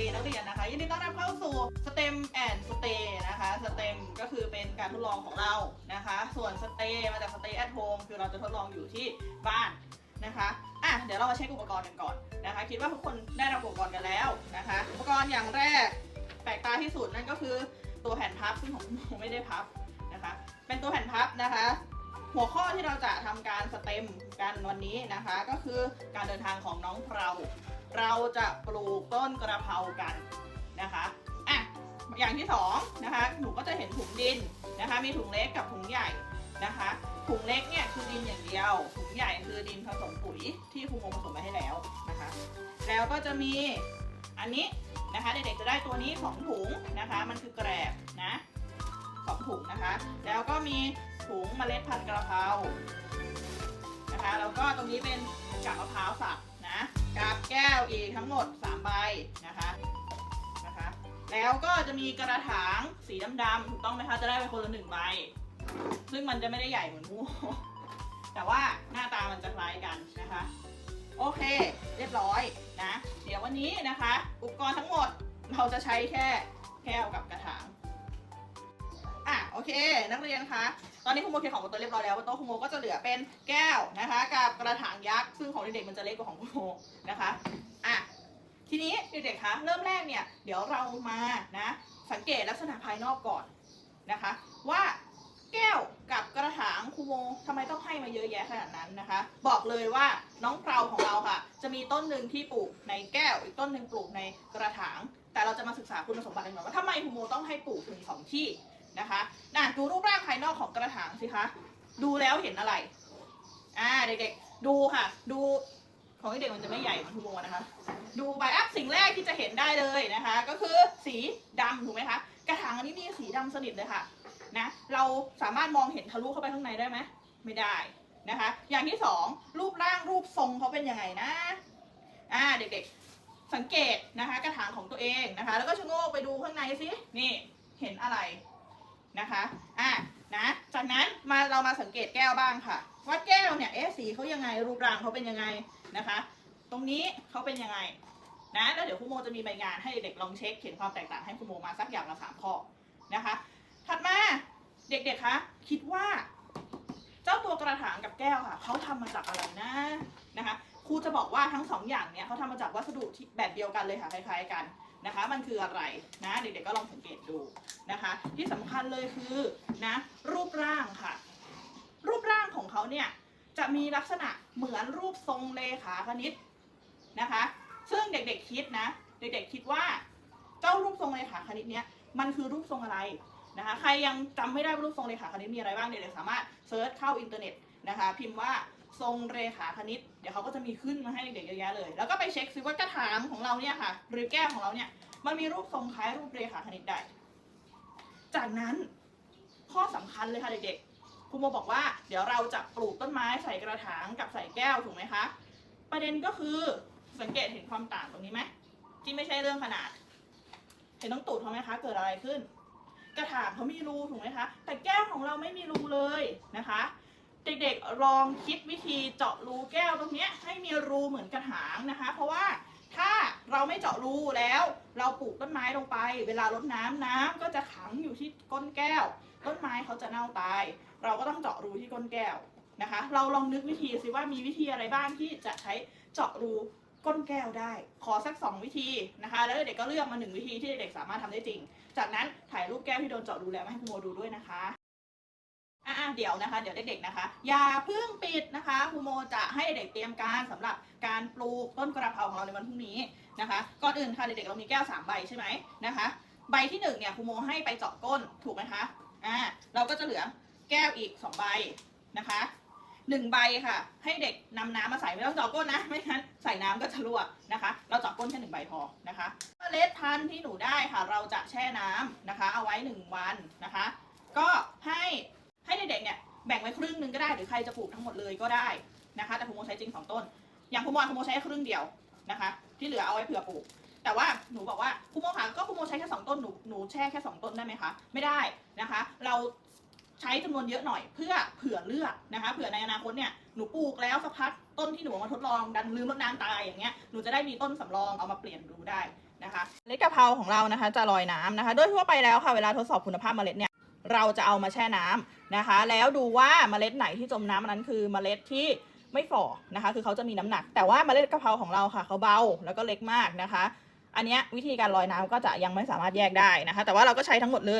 ดีนักเรียนนะคะยินดีต้อนรับเข้าสู่ STEM and Stay นะคะ STEM ก็คือเป็นการทดลองของเรานะคะ ส่วน Stay มาจาก Stay at home คือเราจะทดลองอยู่ที่บ้านนะคะอะเดี๋ยวเรามาเช็คอุปกรณ์กันก่อนนะคะ คิดว่าทุกคนได้รับอุปกรณ์กันแล้วนะคะ อุปกรณ์อย่างแรกแปลกตาที่สุดนั่นก็คือตัวแผ่นพับซึ่งของผมไม่ได้พับนะคะ เป็นตัวแผ่นพับนะคะ หัวข้อที่เราจะทำการสเต็มกันวันนี้นะคะ ก็คือการเดินทางของน้องเพรา เราจะปลูกต้นกระเพรากันนะคะอะอย่างที่สองนะคะหนูก็จะเห็นถุงดินนะคะ มีถุงเล็กกับถุงใหญ่นะคะถุงเล็กเนี่ยคือดินอย่างเดียวถุงใหญ่คือดินผสมปุ๋ยที่ครูโมผสมมาให้แล้วนะคะ แล้วก็จะมีอันนี้นะคะเด็กๆจะได้ตัวนี้สองถุงนะคะ มันคือแกรบนะสองถุงนะคะ แล้วก็มีถุงเมล็ดพันธุ์กระเพรานะคะ แล้วก็ตรงนี้เป็นกาบมะพร้าวสับ กาบแก้วอีกทั้งหมด3ใบนะคะนะคะ แล้วก็จะมีกระถางสีดำๆถูกต้องไหมคะจะได้ไปคนละหนึ่งใบ ซึ่งมันจะไม่ได้ใหญ่เหมือนมูแต่ว่าหน้าตามันจะคล้ายกันนะคะ โอเค เรียบร้อยนะ เดี๋ยววันนี้นะคะ อุปกรณ์ทั้งหมดเราจะใช้แค่แก้วกับกระ เคนักเรียนคะตอนนี้คุณโมเขียนของโต๊ะเรียบร้อยแล้วโต๊ะคุณโมก็จะเหลือเป็นแก้วนะคะ กับกระถางยักษ์ซึ่งของเด็กๆมันจะเล็กกว่าของคุณโมนะคะอะทีนี้เด็กๆคะเริ่มแรกเนี่ยเดี๋ยวเรามานะสังเกตลักษณะภายนอกก่อนนะคะ ว่าแก้วกับกระถางคูโมทำไมต้องให้มาเยอะแยะขนาดนั้นนะคะ บอกเลยว่าน้องเปราของเราค่ะ จะมีต้นหนึ่งที่ปลูกในแก้วอีกต้นหนึ่งปลูกในกระถาง แต่เราจะมาศึกษาคุณสมบัติกันก่อนว่าทำไมคูโมต้องให้ปลูกถึงสองที่ นะคะน่ะดูรูปร่างภายนอกของกระถางสิคะ ดูแล้วเห็นอะไร อ่าเด็กๆ ดูค่ะ ดูของเด็กมันจะไม่ใหญ่เหมือนครูโมนะคะ ดูไปอะสิ่งแรกที่จะเห็นได้เลยนะคะ ก็คือสีดำถูกไหมคะ กระถางอันนี้นี่สีดำสนิทเลยค่ะนะเราสามารถมองเห็นทะลุเข้าไปข้างในได้ไหมไม่ได้นะคะ อย่างที่สองรูปร่างรูปทรงเขาเป็นยังไงนะอ่าเด็กๆ สังเกตนะคะ กระถางของตัวเองนะคะ แล้วก็ชะโงกไปดูข้างในสินี่เห็นอะไร นะคะอะนะจากนั้นมาเรามาสังเกตแก้วบ้างค่ะ ว่าแก้วเนี่ยเอ๊ะสีเขายังไงรูปร่างเขาเป็นยังไงนะคะ ตรงนี้เขาเป็นยังไงนะแล้วเดี๋ยวครูโมจะมีใบงานให้เด็กลองเช็คเขียนความแตกต่างให้ครูโมมาสักอย่างละสามข้อนะคะ ถัดมาเด็กๆคะคิดว่า เจ้าตัวกระถางกับแก้วค่ะเขาทำมาจากอะไรนะนะคะครูจะบอกว่าทั้งสองอย่างเนี่ยเขาทำมาจากวัสดุที่แบบเดียวกันเลยค่ะคล้ายๆกัน นะคะ มันคืออะไรนะเด็กๆก็ลองสังเกตดูนะคะ ที่สำคัญเลยคือนะรูปร่างค่ะ รูปร่างของเขาเนี่ยจะมีลักษณะเหมือนรูปทรงเลขาคณิตนะคะ ซึ่งเด็กๆคิดนะ เด็กๆคิดว่า เจ้ารูปทรงเลขาคณิตเนี้ยมันคือรูปทรงอะไรนะคะ ใครยังจำไม่ได้ว่ารูปทรงเรขาคณิตมีอะไรบ้างเด็กๆสามารถเซิร์ชเข้าอินเทอร์เน็ตนะคะ พิมพ์ว่า ทรงเรขาคณิต เดี๋ยวเขาก็จะมีขึ้นมาให้เด็กเยอะแยะเลย แล้วก็ไปเช็คซิว่ากระถางของเราเนี่ยค่ะ หรือแก้วของเราเนี่ยมันมีรูปทรงคล้ายรูปเรขาคณิตได้จากนั้นข้อสำคัญเลยค่ะเด็กๆครูโมบอกว่าเดี๋ยวเราจะปลูกต้นไม้ใส่กระถางกับใส่แก้วถูกไหมคะ ประเด็นก็คือสังเกตเห็นความต่างตรงนี้ไหมที่ไม่ใช่เรื่องขนาด เห็นต้องตูดเขาไหมคะ เกิดอะไรขึ้น กระถางเขามีรูถูกไหมคะ แต่แก้วของเราไม่มีรูเลยนะคะ เด็กๆลองคิดวิธีเจาะรูแก้วตรงนี้ให้มีรูเหมือนกระถางนะคะ เพราะว่าถ้าเราไม่เจาะรูแล้ว เราปลูกต้นไม้ลงไป เวลารดน้ำน้ำก็จะขังอยู่ที่ก้นแก้ว ต้นไม้เขาจะเน่าตาย เราก็ต้องเจาะรูที่ก้นแก้วนะคะ เราลองนึกวิธีสิว่ามีวิธีอะไรบ้างที่จะใช้เจาะรูก้นแก้วได้ ขอสักสองวิธีนะคะ แล้วเด็กๆก็เลือกมาหนึ่งวิธีที่เด็กๆสามารถทำได้จริง จากนั้นถ่ายรูปแก้วที่โดนเจาะรูแล้วมาให้คุณโมดูด้วยนะคะ อะเดี๋ยวนะคะ เดี๋ยวเด็กๆนะคะ อย่าเพิ่งปิดนะคะครูโมจะให้เด็กเตรียมการสำหรับการปลูกต้นกระเพราของเราในวันพรุ่งนี้นะคะ ก่อนอื่นค่ะเด็กๆเรามีแก้วสามใบใช่ไหมนะคะ ใบที่หนึ่งเนี่ยครูโมให้ไปเจาะก้นถูกไหมคะอ่าเราก็จะเหลือแก้วอีกสองใบนะคะหนึ่งใบค่ะ ให้เด็กนำน้ำมาใส่ไม่ต้องเจาะก้นนะไม่งั้นใส่น้ำก็จะรั่วนะคะ เราเจาะก้นแค่หนึ่งใบพอนะคะเมล็ดพันธุ์ที่หนูได้ค่ะ เราจะแช่น้ำนะคะ เอาไว้หนึ่งวันนะคะ ก็ให้ ให้เด็กๆเนี่ยแบ่งไว้ครึ่งหนึ่งก็ได้หรือใครจะปลูกทั้งหมดเลยก็ได้นะคะ แต่คุณโมใช้จริงสองต้น อย่างคุณโมคุณโมใช้แค่ครึ่งเดียวนะคะ ที่เหลือเอาไว้เผื่อปลูก แต่ว่าหนูบอกว่าคุณโมค่ะก็คุณโมใช้แค่สองต้นหนูหนูแช่แค่สองต้นได้ไหมคะไม่ได้นะคะ เราใช้จำนวนเยอะหน่อยเพื่อเผื่อเลือกนะคะเผื่อในอนาคตเนี่ยหนูปลูกแล้วสักพักต้นที่หนูมาทดลองดันลืมรดน้ำตายอย่างเงี้ยหนูจะได้มีต้นสำรองเอามาเปลี่ยนดูได้นะคะเมล็ดกะเพราของเรานะคะ จะลอยน้ำนะคะ โดยทั่วไปแล้วค่ะเวลาทดสอบคุณภาพเมล็ดเนี่ย เราจะเอามาแช่น้ำนะคะ แล้วดูว่าเมล็ดไหนที่จมน้ำอันนั้นคือเมล็ดที่ไม่ฝ่อนะคะ คือเขาจะมีน้ำหนัก แต่ว่าเมล็ดกะเพราของเราค่ะเขาเบาแล้วก็เล็กมากนะคะ อันนี้วิธีการลอยน้ำก็จะยังไม่สามารถแยกได้นะคะ แต่ว่าเราก็ใช้ทั้งหมดเลย